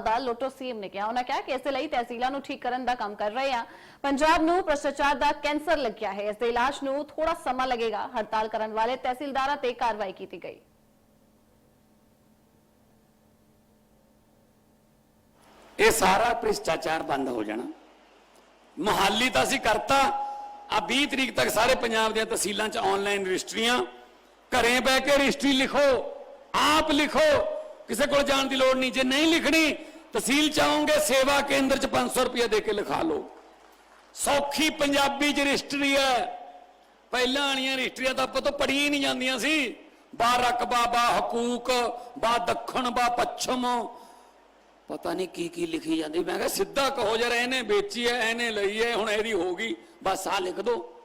ਦਾ lotto CM ਨੇ ਕਿਹਾ। ਉਹਨਾਂ ਕਿਹਾ ਕਿ ਇਸ ਦੇ ਲਈ ਤਹਿਸੀਲਾਂ ਨੂੰ ਠੀਕ ਕਰਨ ਦਾ ਕੰਮ ਕਰ ਰਹੇ ਹਾਂ। ਪੰਜਾਬ ਨੂੰ ਭ੍ਰਸ਼ਟਾਚਾਰ ਦਾ ਕੈਂਸਰ ਲੱਗਿਆ ਹੈ। ਇਸ ਦੇ ਇਲਾਜ ਨੂੰ ਥੋੜਾ ਸਮਾਂ ਲੱਗੇਗਾ। ਹੜਤਾਲ ਕਰਨ ਵਾਲੇ ਤਹਿਸੀਲਦਾਰਾਂ ਤੇ ਕਾਰਵਾਈ ਕੀਤੀ ਗਈ। ਇਹ ਸਾਰਾ ਭ੍ਰਿਸ਼ਟਾਚਾਰ ਬੰਦ ਹੋ ਜਾਣਾ। ਮਹਾਲੀ ਤਾਂ ਅਸੀਂ ਕਰਤਾ। ਆ 20 ਤਰੀਕ ਤੱਕ ਸਾਰੇ ਪੰਜਾਬ ਦੀਆਂ ਤਹਿਸੀਲਾਂ 'ਚ ਆਨਲਾਈਨ ਰਜਿਸਟਰੀਆਂ। ਘਰੇ ਬਹਿ ਕੇ ਰਜਿਸਟਰੀ ਲਿਖੋ। ਆਪ ਲਿਖੋ। ਕਿਸੇ ਕੋਲ ਜਾਣ ਦੀ ਲੋੜ ਨਹੀਂ। ਜੇ ਨਹੀਂ ਲਿਖਣੀ ਤਹਿਸੀਲ ਚ ਸੇਵਾ ਕੇਂਦਰ 'ਚ 500 ਰੁਪਏ ਦੇ ਕੇ ਲਿਖਾ ਲਓ। ਸੌਖੀ ਪੰਜਾਬੀ 'ਚ ਰਜਿਸਟਰੀ ਹੈ। ਪਹਿਲਾਂ ਵਾਲੀਆਂ ਰਜਿਸਟਰੀਆਂ ਤਾਂ ਆਪਾਂ ਤੋਂ ਪੜੀਆਂ ਹੀ ਨਹੀਂ ਜਾਂਦੀਆਂ ਸੀ। ਬਾ ਰਕਬਾ, ਬਾ ਹਕੂਕ, ਬਾ ਦੱਖਣ, ਬਾ ਪੱਛਮ। ਪਤਾ ਨਹੀਂ ਕੀ ਕੀ ਲਿਖੀ ਜਾਂਦੀ। ਮੈਂ ਕਿਹਾ ਸਿੱਧਾ ਕਹੋ ਜਰਾ ਇਹਨੇ ਵੇਚੀ ਐ ਇਹਨੇ ਲਈ ਐ ਹੁਣ ਇਹਦੀ ਹੋ ਗਈ। ਬਸ ਆ ਲਿਖ ਦੋ।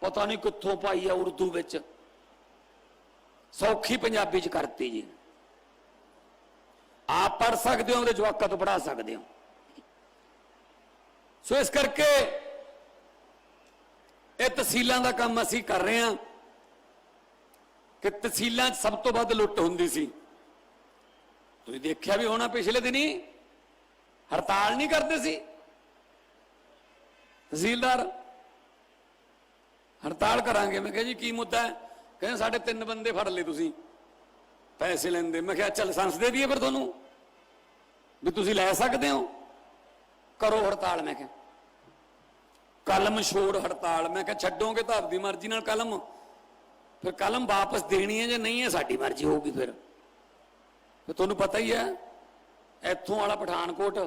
ਪਤਾ ਨਹੀਂ ਕਿੱਥੋਂ ਪਾਈ ਐ ਉਰਦੂ ਵਿੱਚ। ਸੌਖੀ ਪੰਜਾਬੀ ਚ ਕਰਤੀ ਜੀ। ਆਪ ਪੜ ਸਕਦੇ ਹੋ, ਉਹਦੇ ਜਵਾਕਾਂ ਤੋਂ ਪੜਾ ਸਕਦੇ ਹੋ। ਸੋ ਇਸ ਕਰਕੇ ਇਹ ਤਹਿਸੀਲਾਂ ਦਾ ਕੰਮ ਅਸੀਂ ਕਰ ਰਹੇ ਹਾਂ ਕਿ ਤਹਿਸੀਲਾਂ 'ਚ ਸਭ ਤੋਂ ਵੱਧ ਲੁੱਟ ਹੁੰਦੀ ਸੀ। ਤੁਸੀਂ ਦੇਖਿਆ ਵੀ ਹੋਣਾ ਪਿਛਲੇ ਦਿਨੀ ਹੜਤਾਲ ਨਹੀਂ ਕਰਦੇ ਸੀ। ਤਹਿਸੀਲਦਾਰ, ਹੜਤਾਲ ਕਰਾਂਗੇ। ਮੈਂ ਕਿਹਾ ਜੀ, ਕੀ ਮੁੱਦਾ ਹੈ? ਕਹਿੰਦੇ ਸਾਡੇ ਤਿੰਨ ਬੰਦੇ ਫੜ ਲਏ ਤੁਸੀਂ। ਪੈਸੇ ਲੈਂਦੇ। ਮੈਂ ਕਿਹਾ, ਚੱਲ ਸੰਸ ਦੇ ਦਈਏ ਫਿਰ ਤੁਹਾਨੂੰ। ਵੀ ਤੁਸੀਂ ਲੈ ਸਕਦੇ ਹੋ? ਕਰੋ ਹੜਤਾਲ, ਮੈਂ ਕਿਹਾ। ਕਲਮ ਛੋੜ ਹੜਤਾਲ, ਮੈਂ ਕਿਹਾ ਛੱਡੋਗੇ ਤਾਂ ਆਪਦੀ ਮਰਜ਼ੀ ਨਾਲ ਕਲਮ। ਫਿਰ ਕਲਮ ਵਾਪਸ ਦੇਣੀ ਹੈ ਜਾਂ ਨਹੀਂ ਹੈ, ਸਾਡੀ ਮਰਜ਼ੀ ਹੋਊਗੀ ਫਿਰ। ਤੇ ਤੁਹਾਨੂੰ ਪਤਾ ਹੀ ਹੈ, ਇੱਥੋਂ ਵਾਲਾ ਪਠਾਨਕੋਟ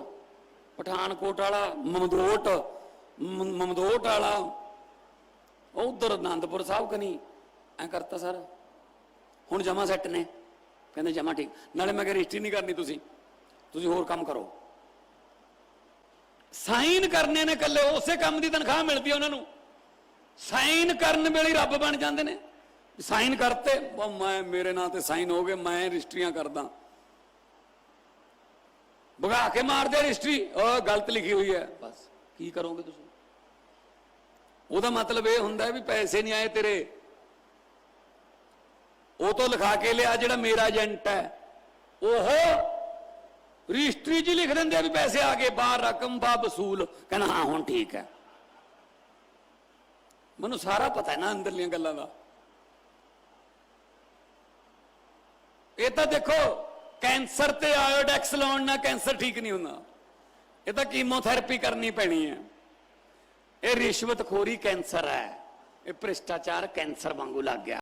ਪਠਾਨਕੋਟ ਵਾਲਾ ਮਮਦੋਟ ਮਮਦੋਟ ਵਾਲਾ ਉਧਰ ਆਨੰਦਪੁਰ ਸਾਹਿਬ ਕਨੀ ਐ ਕਰਤਾ ਸਰ। ਹੁਣ ਜਮਾ ਸੈੱਟ ਨੇ। ਕਹਿੰਦੇ ਜਮਾ ਠੀਕ। ਨਾਲੇ ਮੈਂ ਕਿਹਾ ਰਜਿਸਟਰੀ ਨਹੀਂ ਕਰਨੀ ਤੁਸੀਂ। ਤੁਸੀਂ ਹੋਰ ਕੰਮ ਕਰੋ। ਸਾਈਨ ਕਰਨੇ ਨੇ ਕੱਲੇ ਉਸੇ ਕੰਮ ਦੀ ਤਨਖਾਹ ਮਿਲਦੀ ਉਹਨਾਂ ਨੂੰ। ਸਾਈਨ ਕਰਨ ਵੇਲੇ ਰੱਬ ਬਣ ਜਾਂਦੇ ਨੇ। ਸਾਈਨ ਕਰਤੇ, ਉਹ ਮੈਂ, ਮੇਰੇ ਨਾਂ ਤੇ ਸਾਈਨ ਹੋ ਗਏ, ਮੈਂ ਰਜਿਸਟਰੀਆਂ ਕਰਦਾ। ਭਗਾ ਕੇ ਮਾਰਦੇ ਰਜਿਸਟਰੀ, ਉਹ ਗਲਤ ਲਿਖੀ ਹੋਈ ਹੈ। ਬਸ, ਕੀ ਕਰੋਗੇ ਤੁਸੀਂ? ਉਹਦਾ ਮਤਲਬ ਇਹ ਹੁੰਦਾ ਵੀ ਪੈਸੇ ਨਹੀਂ ਆਏ ਤੇਰੇ। ਉਹ ਤੋਂ ਲਿਖਾ ਕੇ ਲਿਆ ਜਿਹੜਾ ਮੇਰਾ ਏਜੰਟ ਹੈ। ਉਹ ਰਜਿਸਟਰੀ 'ਚ ਹੀ ਲਿਖ ਦਿੰਦੇ ਆ ਵੀ ਪੈਸੇ ਆ ਗਏ, ਬਾਹਰ ਰਕਮ ਬਾ ਵਸੂਲ। ਕਹਿੰਦਾ, ਹਾਂ, ਹੁਣ ਠੀਕ ਹੈ। ਮੈਨੂੰ ਸਾਰਾ ਪਤਾ ਹੈ ਨਾ ਅੰਦਰਲੀਆਂ ਗੱਲਾਂ ਦਾ। ਇਹ ਤਾਂ ਦੇਖੋ, ਕੈਂਸਰ ਤੇ ਆਇਓਡੈਕਸ ਲਾਉਣ ਨਾਲ ਕੈਂਸਰ ਠੀਕ ਨਹੀਂ ਹੁੰਦਾ। ਇਹ ਤਾਂ ਕੀਮੋਥੈਰੇਪੀ ਕਰਨੀ ਪੈਣੀ ਹੈ। ਇਹ ਰਿਸ਼ਵਤਖੋਰੀ ਕੈਂਸਰ ਹੈ। ਇਹ ਭ੍ਰਿਸ਼ਟਾਚਾਰ ਕੈਂਸਰ ਵਾਂਗੂ ਲੱਗ ਗਿਆ।